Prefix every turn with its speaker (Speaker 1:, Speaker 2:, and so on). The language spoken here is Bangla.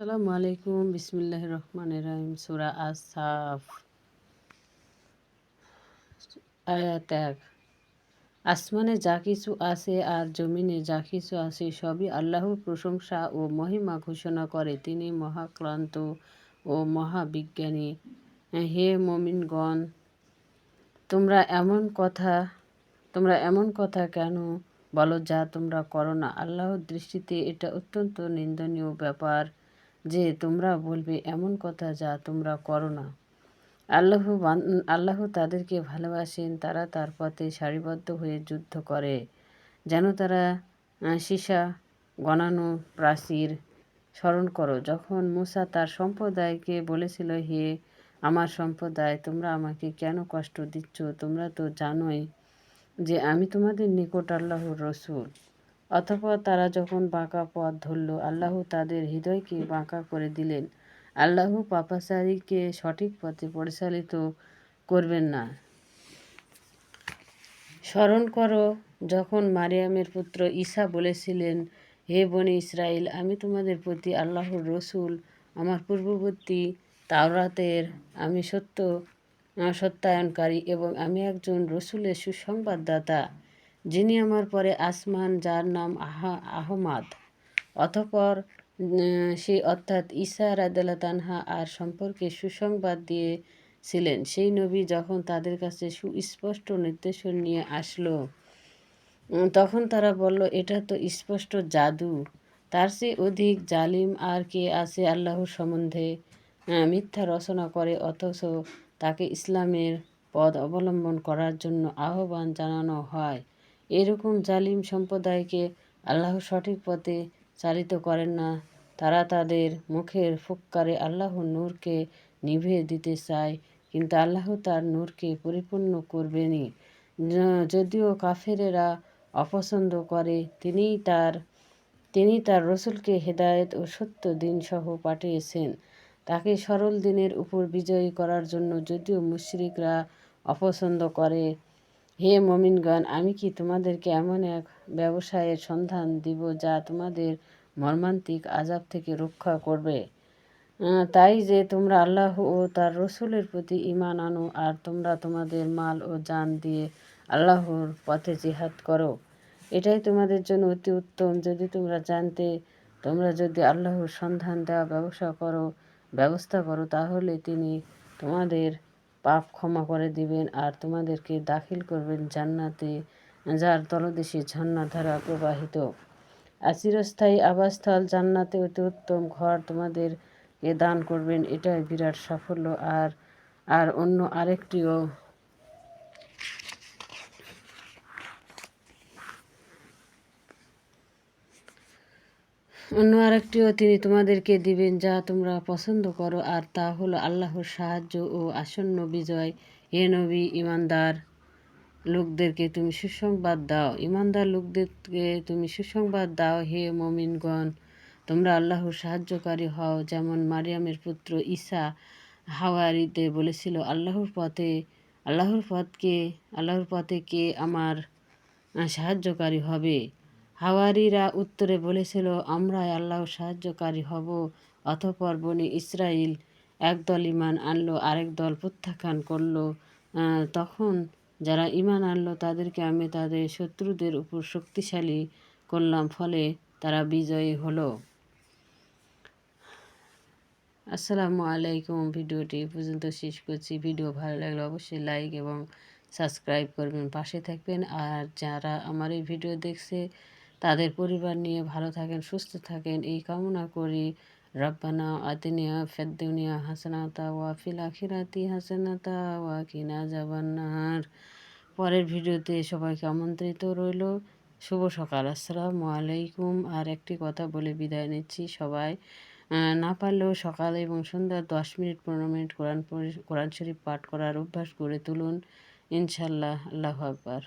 Speaker 1: আসসালামু আলাইকুম বিসমিল্লাহ রহমান রহিম, সুরা আসাফ আয়াত এক, আসমানে যা কিছু আছে আর জমিনে যা কিছু আছে সবই আল্লাহর প্রশংসা ও মহিমা ঘোষণা করে। তিনি মহাক্রান্ত ও মহাবিজ্ঞানী। হে মমিনগণ, তোমরা এমন কথা, তোমরা এমন কথা কেন বলো যা তোমরা করো না? আল্লাহর দৃষ্টিতে এটা অত্যন্ত নিন্দনীয় ব্যাপার। যে তোমরা বলবে এমন কথা যা তোমরা করো না। আল্লাহ আল্লাহ তাদেরকে ভালোবাসেন, তারা তার পথে সারিবদ্ধ হয়ে যুদ্ধ করে, যেন তারা সীসা, গণানো, প্রাচীর স্মরণ করো। যখন মুসা তার সম্প্রদায়কে বলেছিল, হে আমার সম্প্রদায়, তোমরা আমাকে কেন কষ্ট দিচ্ছ? তোমরা তো জানোই যে আমি তোমাদের নিকট আল্লাহর রসুল। অতঃপর তারা যখন বাঁকা পথ ধরল, আল্লাহ তাদের হৃদয়কে বাঁকা করে দিলেন। আল্লাহ পাপাচারীকে সঠিক পথে পরিচালিত করবেন না। স্মরণ করো, যখন মারিয়ামের পুত্র ঈসা বলেছিলেন, হে বনি ইসরায়েল আমি তোমাদের প্রতি আল্লাহর রসুল, আমার পূর্ববর্তী তাওরাতের আমি সত্য সত্যায়নকারী এবং আমি একজন রসুলের সুসংবাদদাতা। যিনি আমার পরে আসমান, যার নাম আহা, আহমাদ। অতপর সে অর্থাৎ ঈসা রাদাল্লা তানহা আর সম্পর্কে সুসংবাদ দিয়েছিলেন। সেই নবী যখন তাদের কাছে সুস্পষ্ট নির্দেশন নিয়ে আসলো তখন তারা বলল, এটা তো স্পষ্ট জাদু। তার চেয়ে অধিক জালিম আর কে আছে আল্লাহর সম্বন্ধে? মিথ্যা রচনা করে, অথচ তাকে ইসলামের পদ অবলম্বন করার জন্য আহ্বান জানানো হয়। এরকম জালিম সম্প্রদায়কে আল্লাহ সঠিক পথে চালিত করেন না। তারা তাদের মুখের ফুক্কারে আল্লাহর নূরকে নিভিয়ে দিতে চায়, কিন্তু আল্লাহ তার নূরকে পরিপূর্ণ করবেনি যদিও কাফেরেরা অপছন্দ করে তিনি তার তিনি তার রসুলকে হেদায়েত ও সত্য দিন সহ পাঠিয়েছেন। তাকে সরল দিনের উপর বিজয়ী করার জন্য যদিও মুশরিকরা অপছন্দ করে হে মমিনগণ, আমি কি তোমাদেরকে এমন এক ব্যবসায়ের সন্ধান দিব যা তোমাদের মর্মান্তিক আজাব থেকে রক্ষা করবে? তাই যে তোমরা আল্লাহ ও তার রসুলের প্রতি ইমান আনো আর তোমরা তোমাদের মাল ও জান দিয়ে আল্লাহর পথে জিহাদ করো। এটাই তোমাদের জন্য অতি উত্তম। যদি তোমরা জানতে, তোমরা যদি আল্লাহর সন্ধান দেওয়া ব্যবসা করো, ব্যবস্থা করো, তাহলে তিনি তোমাদের পাপ ক্ষমা করে দিবেন আর তোমাদেরকে দাখিল করবেন জান্নাতে, যার তলদেশে ঝর্ণা ধারা প্রবাহিত। আর চিরস্থায়ী আবাসস্থল জান্নাতে অতি উত্তম ঘর তোমাদেরকে দান করবেন, এটাই বিরাট সাফল্য। আর আর অন্য আরেকটিও অন্য আরেকটিও তিনি তোমাদেরকে দিবেন যা তোমরা পছন্দ করো, আর তা হলো আল্লাহর সাহায্য ও আসন্ন বিজয়। হে নবী, ইমানদার লোকদেরকে তুমি সুসংবাদ দাও। ইমানদার লোকদেরকে তুমি সুসংবাদ দাও, হে মমিনগণ। তোমরা আল্লাহর সাহায্যকারী হও, যেমন মারিয়ামের পুত্র ঈসা হাওয়ারিতে বলেছিল, আল্লাহর পথে, আল্লাহর পথকে, আল্লাহর পথে কে আমার সাহায্যকারী হবে? হাওয়ারিরা উত্তরে বলেছিল, আমরাই আল্লাহ সাহায্যকারী হব, অতপর বনি ইসরায়েল একদল ইমান আনলো, আরেক দল প্রত্যাখ্যান করল। তখন যারা ইমান আনলো, তাদেরকে আমি তাদের শত্রুদের উপর শক্তিশালী করলাম, ফলে তারা বিজয়ী হলো। আসসালামু আলাইকুম, ভিডিওটি পর্যন্ত শেষ করছি। ভিডিও ভালো লাগলে অবশ্যই লাইক এবং সাবস্ক্রাইব করবেন, পাশে থাকবেন। আর যারা আমার এই ভিডিও দেখছে তাদের পরিবার নিয়ে ভালো থাকেন, সুস্থ থাকেন। এই কামনা করি। রব্বানা আতিনিয়া ফেদ্দুনিয়া হাসানাতা ওয়া ফিল আখিরাতি হাসানাতা ওয়া কিনা জাবান্নার পরের ভিডিওতে সবাইকে আমন্ত্রিত রইল। শুভ সকাল। আসসালামু আলাইকুম। আর একটি কথা বলে বিদায় নিচ্ছি সবাই। না পারলেও সকাল এবং সন্ধ্যা দশ মিনিট, পনেরো মিনিট কোরআন কোরআন শরীফ পাঠ করার অভ্যাস গড়ে তুলুন। ইনশাল্লাহ, আল্লাহ আকবার।